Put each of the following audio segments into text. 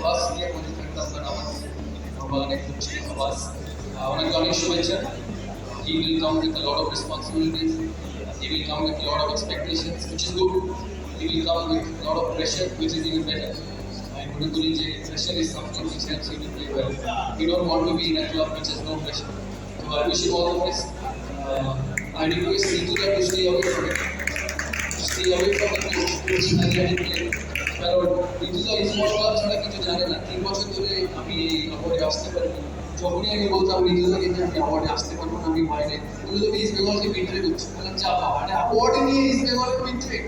আবাস নিয়ে মনে থাকতাম কারণ আমার অনেক ছিল আবাস অনেক অনেক শুভেচ্ছা he will come with a lot of responsibilities he will come with a lot of expectations which is good he will come with a lot of pressure which is even better I মনে করি যে pressure is something which helps you to play well we don't want to be in a club which has no pressure so I wish you all the best uh, I request Rituja to stay away from it stay away from the coach coach Hariani play কারণ Rituja sports ছাড়া কিছু জানে না তিন বছর ধরে আমি এই অ্যাওয়ার্ডে আসতে পারিনি যখনই আমি বলতাম ঋতুজাকে যে আমি অ্যাওয়ার্ডে আসতে পারব না আমি বাইরে ঋতুজা ইস্ট বেঙ্গলকে বিট্রে করছে বললাম যা বাবা এটা অ্যাওয়ার্ডে নিয়ে ইস্ট বেঙ্গলের বিট্রে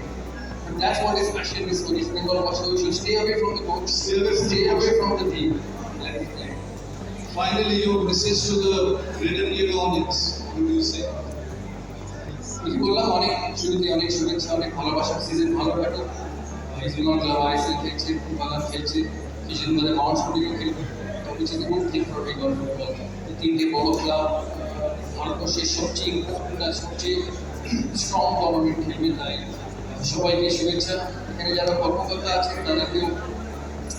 That's what is passion is for East Bengal. So you should stay away from the coach, stay away from the team. Like, like, Finally, your message to the Red Indian audience. What do you say? বললাম অনেক শুরুতে অনেক শুভেচ্ছা অনেক ভালোবাসার season ভালো কাটুক খেলছে ফুটবলার খেলছে কিছুদিন বাদে মাউন্ট স্টুডিও খেলবে which is a good thing for এই তিনটে বড় ক্লাব ভারতবর্ষের সবচেয়ে ইম্পর্টেন্ট সবচেয়ে স্ট্রং গভর্নমেন্ট খেলবে তাই সবাইকে শুভেচ্ছা। এখানে যারা কর্মকর্তা আছেন, তাদেরকেও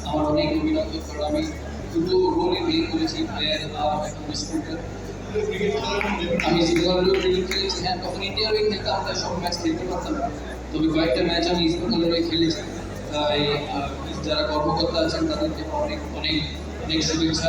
আমার অনেক অভিনন্দন, কারণ আমি দুটো রোলে বিয়ে করেছি প্লেয়ার আর স্টুডেন্ট আমি ক্রিকেট খেলেছি। হ্যাঁ তখন ইন্ডিয়ার হয়ে খেলতে আমরা সব ম্যাচ খেলতে পারতাম না। তবে কয়েকটা ম্যাচ আমি ইস্টবেঙ্গলের হয়ে খেলেছি তাই আহ, যারা কর্মকর্তা আছেন তাদেরকে অনেক অনেক অনেক শুভেচ্ছা